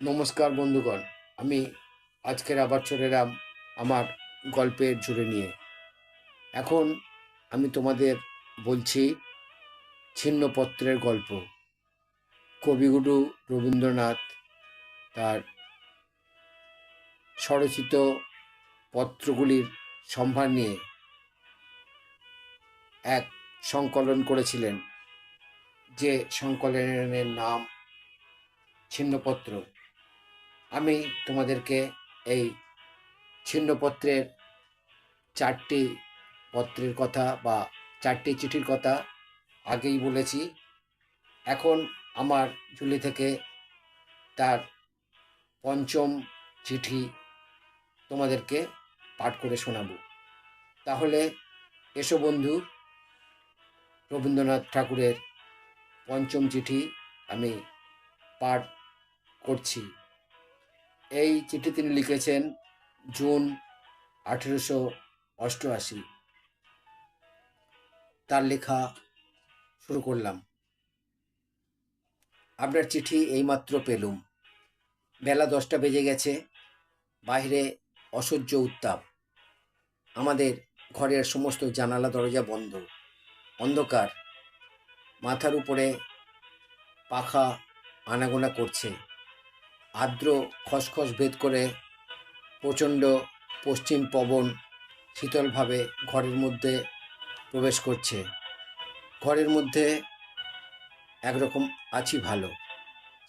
নমস্কার বন্ধুগণ, আমি আজকের আবার চলে এলাম আমার গল্পের জুড়ে নিয়ে। এখন আমি তোমাদের বলছি ছিন্নপত্রের গল্প। কবিগুরু রবীন্দ্রনাথ তার স্বরচিত পত্রগুলির সম্ভার নিয়ে এক সংকলন করেছিলেন, যে সংকলনের নাম ছিন্নপত্র। আমি তোমাদেরকে এই ছিন্নপত্রের চারটি পত্রের কথা বা চারটি চিঠির কথা আগেই বলেছি। এখন আমার ঝুলি থেকে তার পঞ্চম চিঠি তোমাদেরকে পাঠ করে শোনাব। তাহলে এসো বন্ধু, রবীন্দ্রনাথ ঠাকুরের পঞ্চম চিঠি আমি পাঠ করছি। এই চিঠি তিনি লিখেছেন, জুন আঠেরোশো অষ্টআশি। তার লেখা শুরু করলাম। আপনার চিঠি এইমাত্র পেলুম। বেলা দশটা বেজে গেছে বাইরে অসহ্য উত্তাপ। আমাদের ঘরের সমস্ত জানালা দরজা বন্ধ। অন্ধকার। মাথার উপরে পাখা আনাগোনা করছে। আর্দ্র খসখস ভেদ করে প্রচণ্ড পশ্চিম পবন শীতলভাবে ঘরের মধ্যে প্রবেশ করছে। ঘরের মধ্যে একরকম আছি ভালো।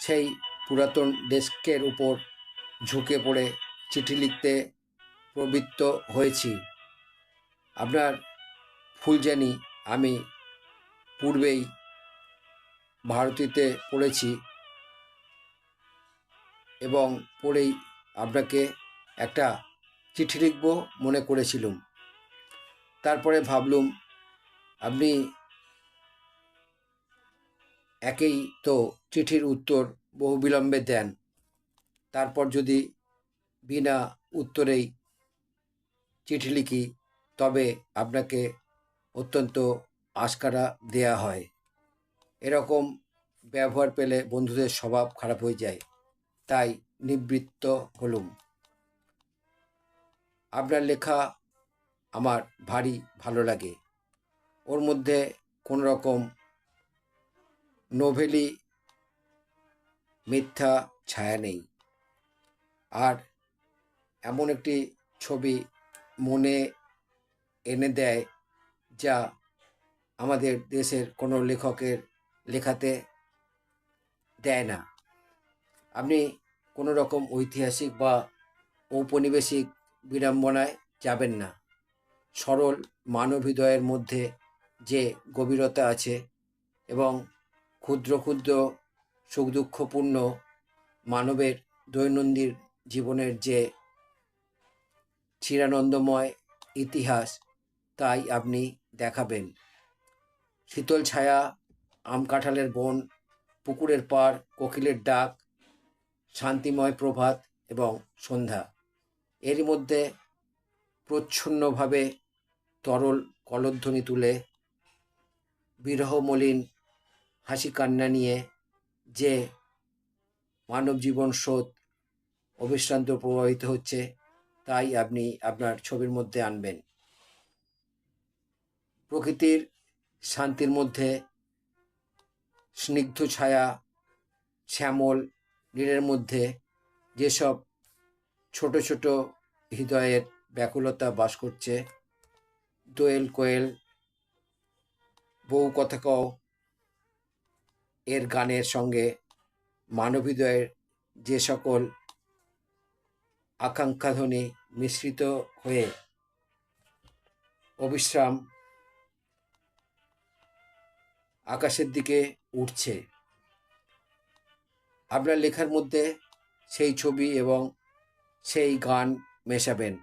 সেই পুরাতন ডেস্কের উপর ঝুঁকে পড়ে চিঠি লিখতে প্রবৃত্ত হয়েছি। আপনার ফুলজানি আমি পূর্বেই ভারতীতে পড়েছি। এবং পড়েই আপনাকে একটা চিঠি লিখব মনে করেছিলুম। তারপরে ভাবলুম, আপনি একেই তো চিঠির উত্তর বহু বিলম্বে দেন। তারপর যদি বিনা উত্তরেই চিঠি লিখি, তবে আপনাকে অত্যন্ত আশকারা দেয়া হয়। এরকম ব্যবহার পেলে বন্ধুদের স্বভাব খারাপ হয়ে যায়। তাই নিবৃত্ত হলুম। আপনার লেখা আমার ভারী ভালো লাগে। ওর মধ্যে কোনো রকম নোভেলি মিথ্যা ছায়া নেই। আর এমন একটি ছবি মনে এনে দেয় যা আমাদের দেশের কোনো লেখকের লেখাতে দেয় না। আপনি কোনো রকম ঐতিহাসিক বা ঔপনিবেশিক বিড়ম্বনায় যাবেন না। সরল মানব হৃদয়ের মধ্যে যে গভীরতা আছে এবং ক্ষুদ্র ক্ষুদ্র সুখ দুঃখপূর্ণ মানবের দৈনন্দিন জীবনের যে চিরানন্দময় ইতিহাস, তাই আপনি দেখাবেন। শীতল ছায়া আম কাঁঠালের বন, পুকুরের পাড়, কোকিলের ডাক শান্তিময় প্রভাত এবং সন্ধ্যা। এর মধ্যে প্রচ্ছন্নভাবে তরল কলধ্বনি তুলে বিরহমলিন হাসি কান্না নিয়ে যে মানব জীবন স্রোত অবিশ্রান্ত প্রবাহিত হচ্ছে, তাই আপনি আপনার ছবির মধ্যে আনবেন। প্রকৃতির শান্তির মধ্যে স্নিগ্ধ ছায়া, শ্যামল নীলের মধ্যে যেসব ছোট ছোট হৃদয়ের ব্যাকুলতা বাস করছে, দোয়েল কোয়েল, বউ কথা কও, এর গানের সঙ্গে মানব হৃদয়ের যে সকল আকাঙ্ক্ষাধ্বনি মিশ্রিত হয়ে অবিশ্রাম আকাশের দিকে উঠছে। আপনার লেখার মধ্যে সেই ছবি এবং সেই গান মেশাবেন।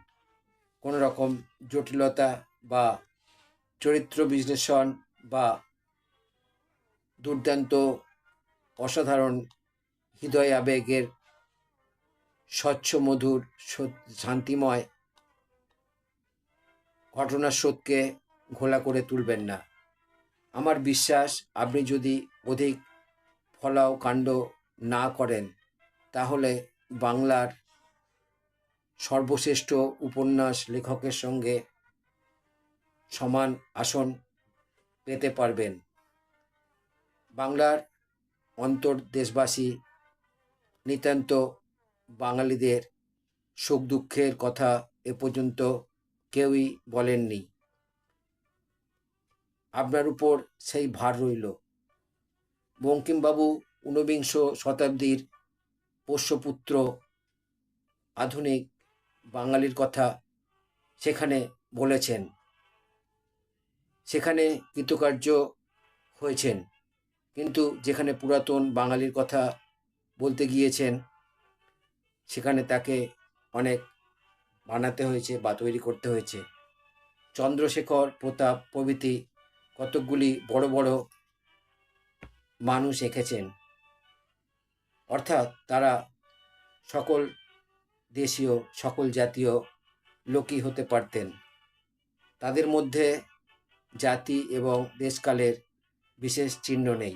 কোনো রকম জটিলতা বা চরিত্র বিশ্লেষণ বা দুর্দান্ত অসাধারণ হৃদয় আবেগের স্বচ্ছ মধুর শান্তিময় ঘটনার স্রোতকে ঘোলা করে তুলবেন না। আমার বিশ্বাস, আপনি যদি অধিক ফলাও, কাণ্ড না করেন, তাহলে বাংলার সর্বশ্রেষ্ঠ উপন্যাস লেখকের সঙ্গে সমান আসন পেতে পারবেন। বাংলার অন্তর্দেশবাসী নিতান্ত বাঙালিদের সুখ দুঃখের কথা এ পর্যন্ত কেউই বলেননি। আপনার উপর সেই ভার রইল। বঙ্কিমবাবু ঊনবিংশ শতাব্দীর পোষ্যপুত্র আধুনিক বাঙালির কথা সেখানে বলেছেন। সেখানে কৃতকার্য হয়েছেন। কিন্তু যেখানে পুরাতন বাঙালির কথা বলতে গিয়েছেন, সেখানে তাকে অনেক বানাতে হয়েছে বা তৈরি করতে হয়েছে। চন্দ্রশেখর প্রতাপ প্রভৃতি কতকগুলি বড় বড় মানুষ এঁকেছেন। অর্থাৎ তারা সকল দেশীয়, সকল জাতীয় লোকই হতে পারতেন। তাদের মধ্যে জাতি এবং দেশকালের বিশেষ চিহ্ন নেই।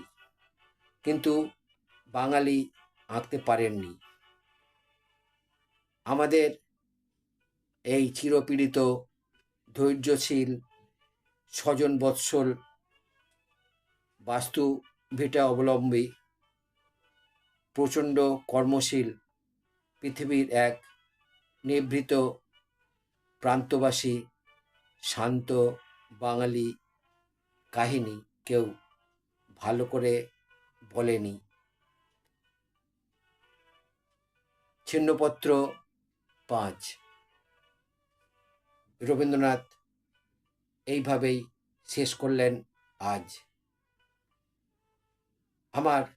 কিন্তু বাঙালি আঁকতে পারেননি। আমাদের এই চিরপীড়িত, ধৈর্যশীল, স্বজন বৎসল বাস্তু ভিটা অবলম্বী প্রচণ্ড কর্মশীল পৃথিবীর এক নিভৃত প্রান্তবাসী শান্ত বাঙালি কাহিনী কেউ ভালো করে বলেনি। ছিন্নপত্র পাঁচ। রবীন্দ্রনাথ এইভাবেই শেষ করলেন আজ। আমার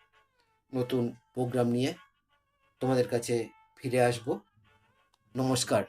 নতুন প্রোগ্রাম নিয়ে তোমাদের কাছে ফিরে আসব। নমস্কার।